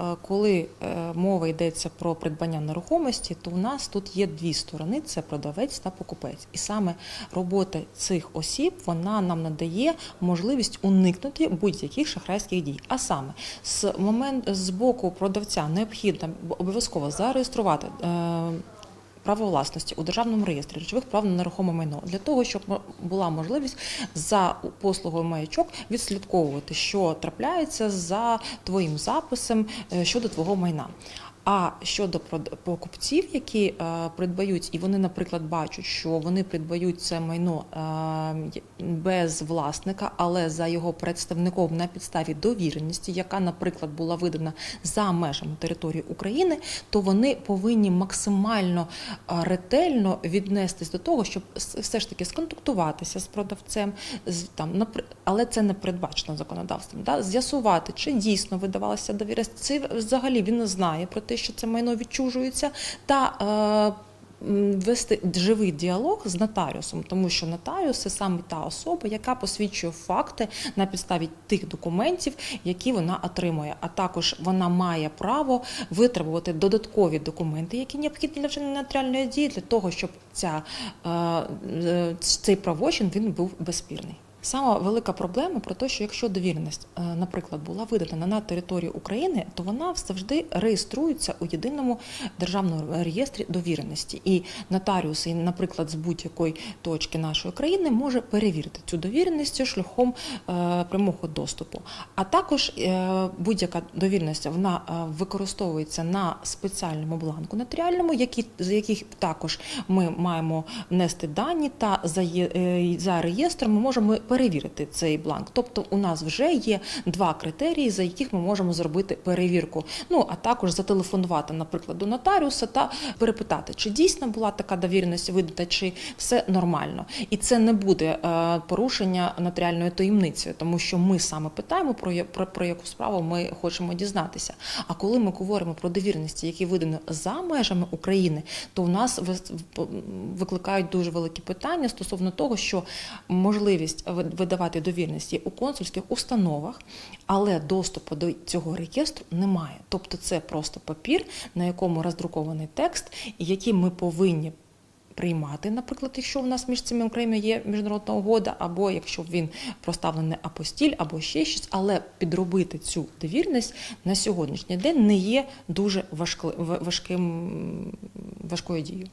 Е, Коли е, мова йдеться про придбання нерухомості, то у нас тут є дві сторони: це продавець та покупець. І саме робота цих осіб вона нам надає можливість уникнути будь-яких шахрайських дій. А саме з момент з боку продавця необхідно обов'язково зареєструвати. Право власності у державному реєстрі речових прав на нерухоме майно для того, щоб була можливість за послугою маячок відслідковувати, що трапляється за твоїм записом е, щодо твого майна. А щодо покупців, які е, придбають, і вони, наприклад, бачать, що вони придбають це майно е, без власника, але за його представником на підставі довіреності, яка, наприклад, була видана за межами території України, то вони повинні максимально е, ретельно віднестись до того, щоб все ж таки сконтактуватися з продавцем, з там але це не передбачено законодавством. Да? З'ясувати, чи дійсно видавалася довіреність. Це взагалі він не знає про те, що це майно відчужується, та е, вести живий діалог з нотаріусом, тому що нотаріус це саме та особа, яка посвідчує факти на підставі тих документів, які вона отримує. А також вона має право витребувати додаткові документи, які необхідні для вчинення нотаріальної дії, для того, щоб ця, е, е, цей правочин він був безспірний. Сама велика проблема про те, що якщо довіреність, е, наприклад, була видана на території України, то вона завжди реєструється у єдиному державному реєстрі довіреності. І нотаріус, і, наприклад, з будь-якої точки нашої країни може перевірити цю довіреність шляхом е, прямого доступу. А також е, будь-яка довіреність вона використовується на спеціальному бланку нотаріальному, які, з яких також ми маємо внести дані, та за, за реєстром ми можемо перевірити цей бланк. Тобто у нас вже є два критерії, за яких ми можемо зробити перевірку. Ну а також зателефонувати, наприклад, до нотаріуса та перепитати, чи дійсно була така довіреність видата, чи все нормально. І це не буде е, порушення нотаріальної таємниці, тому що ми саме питаємо про, про, про яку справу ми хочемо дізнатися. А коли ми говоримо про довіреності, які видані за межами України, то у нас викликають дуже великі питання стосовно того, що можливість видавати довірності у консульських установах, але доступу до цього реєстру немає. Тобто це просто папір, на якому роздрукований текст, який ми повинні. Приймати, наприклад, якщо в нас між цими окремі є міжнародна угода, або якщо він проставлений апостіль, або ще щось, але підробити цю довірність на сьогоднішній день не є дуже важким важкою дією.